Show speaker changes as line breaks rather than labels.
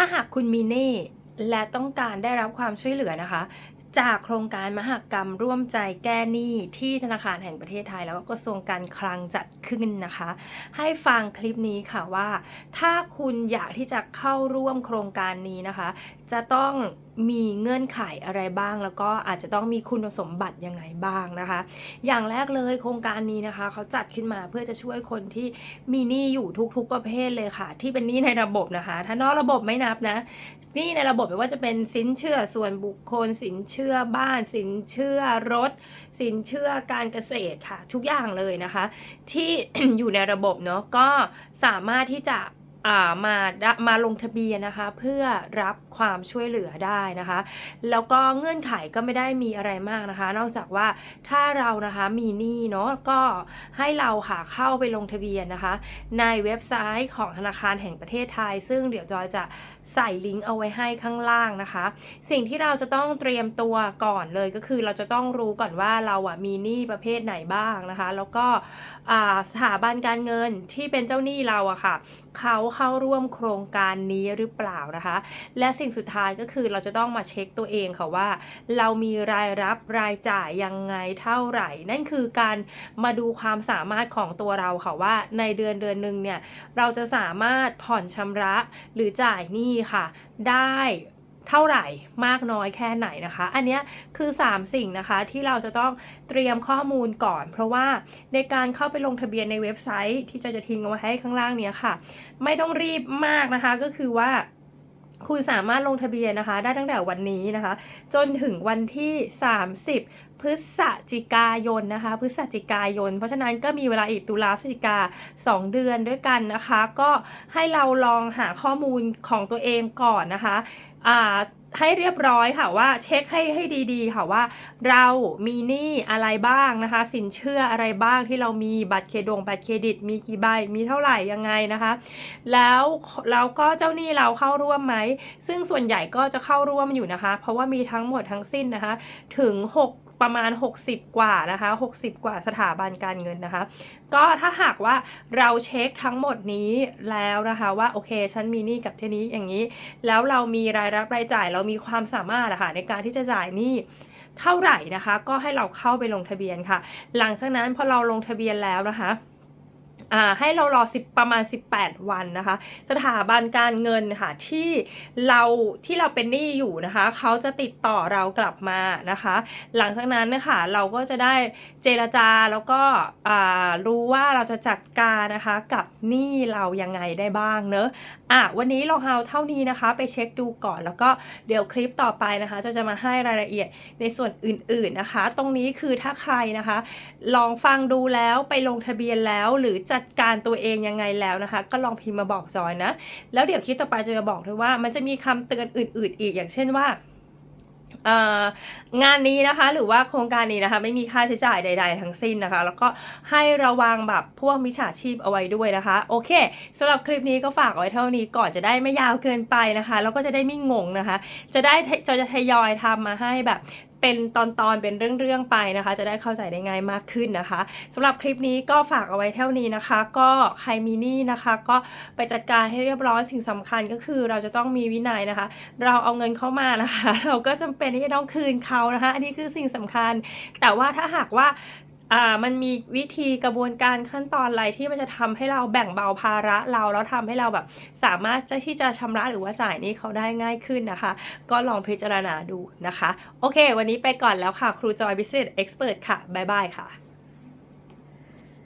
ถ้าหากคุณมีหนี้และต้องการได้รับความช่วยเหลือนะคะ จากโครงการมหกรรมร่วมใจแก้หนี้ที่ธนาคารแห่งประเทศไทย แล้วก็กระทรวงการคลังจัดขึ้นนะคะ ให้ฟังคลิปนี้ค่ะว่า ถ้าคุณอยากที่จะเข้าร่วมโครงการนี้นะคะ จะต้อง มีเงื่อนไขอะไรบ้าง แล้วก็อาจจะต้องมีคุณสมบัติยังไงบ้างนะคะ อย่างแรกเลยโครงการนี้นะคะเขาจัดขึ้นมาเพื่อจะช่วยคนที่มีหนี้อยู่ทุกๆประเภทเลยค่ะ ที่เป็นหนี้ในระบบนะคะ ถ้านอกระบบไม่นับนะหนี้ในระบบไม่ว่าจะเป็นสินเชื่อส่วนบุคคล สินเชื่อบ้าน สินเชื่อรถ สินเชื่อการเกษตรค่ะ ทุกอย่างเลยนะคะ ที่อยู่ในระบบเนาะก็สามารถที่จะ มามาลงทะเบียนนะคะ เพื่อรับความช่วยเหลือได้นะคะ แล้วก็เงื่อนไขก็ไม่ได้มีอะไรมากนะคะ นอกจากว่าถ้าเรานะคะมีหนี้เนาะก็ให้เราค่ะเข้าไปลงทะเบียนนะคะ ในเว็บไซต์ของธนาคารแห่งประเทศไทย ซึ่งเดี๋ยวจอยจะ ใส่ลิงก์เอาไว้ให้ข้างล่างนะคะ สิ่งที่เราจะต้องเตรียมตัวก่อนเลยก็คือเราจะต้องรู้ก่อนว่าเราอะมีหนี้ประเภทไหนบ้างนะคะ แล้วก็สถาบันการเงินที่เป็นเจ้าหนี้เราอะค่ะเขาเข้าร่วมโครงการนี้หรือเปล่านะคะ และสิ่งสุดท้ายก็คือเราจะต้องมาเช็คตัวเองค่ะว่า เรามีรายรับรายจ่ายยังไงเท่าไหร่ นั่นคือการมาดูความสามารถของตัวเราค่ะว่า ในเดือนเดือนหนึ่งเนี่ยเราจะสามารถผ่อนชำระหรือจ่ายหนี้ค่ะ ได้เท่าไหร่มากน้อยแค่ไหนนะคะ อันนี้คือ 3 สิ่งนะคะที่เราจะต้องเตรียมข้อมูลก่อน เพราะว่าในการเข้าไปลงทะเบียนในเว็บไซต์ที่จะจะทิ้งเอาไว้ให้ข้างล่างเนี้ยค่ะ ไม่ต้องรีบมากนะคะก็คือว่า คุณสามารถลงทะเบียนนะคะ ได้ตั้งแต่วันนี้นะคะ จนถึงวันที่ 30 พฤศจิกายนนะคะ พฤศจิกายน เพราะฉะนั้นก็มีเวลาอีกตุลาพฤศจิกา 2 เดือนด้วยกันนะคะ ก็ให้เราลองหาข้อมูลของตัวเองก่อนนะคะอ่า ให้เรียบร้อยค่ะว่าเช็คให้ให้ดีๆ ค่ะว่า เรามีหนี้อะไรบ้างนะคะ สินเชื่ออะไรบ้างที่เรามีบัตรเครดงบัตรเครดิต มีกี่ใบมีเท่าไหร่ยังไงนะคะ แล้วเราก็เจ้าหนี้เราเข้าร่วมไหม ซึ่งส่วนใหญ่ก็จะเข้าร่วมอยู่นะคะ เพราะว่ามีทั้งหมดทั้งสิ้นนะคะ ถึง 6ประมาณ 60 กว่านะคะ 60 กว่าสถาบันการเงินนะคะ ก็ถ้าหากว่าเราเช็คทั้งหมดนี้แล้วนะคะว่าโอเคฉันมีหนี้กับเทนี้อย่างนี้ แล้วเรามีรายรับรายจ่ายเรารามีความสามารถอะคะในการที่จะจ่ายหนี้เท่าไหร่นะคะ ก็ให้เราเข้าไปลงทะเบียนค่ะ หลังจากนั้นพอเราลงทะเบียนแล้วนะคะ อ่าให้เรารอ10ประมาณ 18 วันนะคะ สถาบันการเงินค่ะที่เราที่เราเป็นหนี้อยู่นะคะเขาจะติดต่อเรากลับมานะคะ หลังจากนั้นนะคะเราก็จะได้เจรจาแล้วก็อ่ารู้ว่าเราจะจัดการนะคะกับหนี้เรายังไงได้บ้างเนอะอะวันนี้เราเอาเท่านี้นะคะ ไปเช็คดูก่อนแล้วก็เดี๋ยวคลิปต่อไปนะคะจะจะมาให้รายละเอียดในส่วนอื่นๆนะคะ ตรงนี้คือถ้าใครนะคะ ลองฟังดูแล้วไปลงทะเบียนแล้วหรือจัดการตัวเองยังไงแล้วนะคะ ก็ลองพิมพ์มาบอกจอยนะ แล้วเดี๋ยวคลิปต่อไปจะบอกด้วยว่า มันจะมีคำเตือนอื่น ๆ อีกอย่างเช่นว่างานนี้นะคะหรือว่าโครงการนี้นะคะไม่มีค่าใช้จ่ายใด ๆ ทั้งสิ้นนะคะ แล้วก็ให้ระวังแบบพวกมิจฉาชีพเอาไว้ด้วยนะคะ โอเคสำหรับคลิปนี้ก็ฝากไว้เท่านี้ก่อนจะได้ไม่ยาวเกินไปนะคะ แล้วก็จะได้ไม่งงนะคะ จะได้จะจะทยอยทำมาให้แบบเป็นตอนๆเป็นเรื่องๆไปนะคะ จะได้เข้าใจได้ง่ายมากขึ้นนะคะสำหรับคลิปนี้ก็ฝากเอาไว้เท่านี้นะคะ ก็ใครมีหนี้นะคะ ก็ไปจัดการให้เรียบร้อยสิ่งสำคัญก็คือเราจะต้องมีวินัยนะคะ เราเอาเงินเข้ามานะคะ เราก็จำเป็นที่จะต้องคืนเขานะคะ อันนี้คือสิ่งสำคัญ แต่ว่าถ้าหากว่า อ่ามันมีวิธีกระบวนการขั้นตอนอะไรที่มันจะทำให้เราแบ่งเบาภาระเราแล้วทำให้เราแบบ สามารถจะที่จะชำระหรือว่าจ่ายนี้เขาได้ง่ายขึ้นนะคะ ก็ลองพิจารณาดูนะคะ โอเค วันนี้ไปก่อนแล้วค่ะ ครูจอย Business Expert ค่ะ บ๊ายบายค่ะ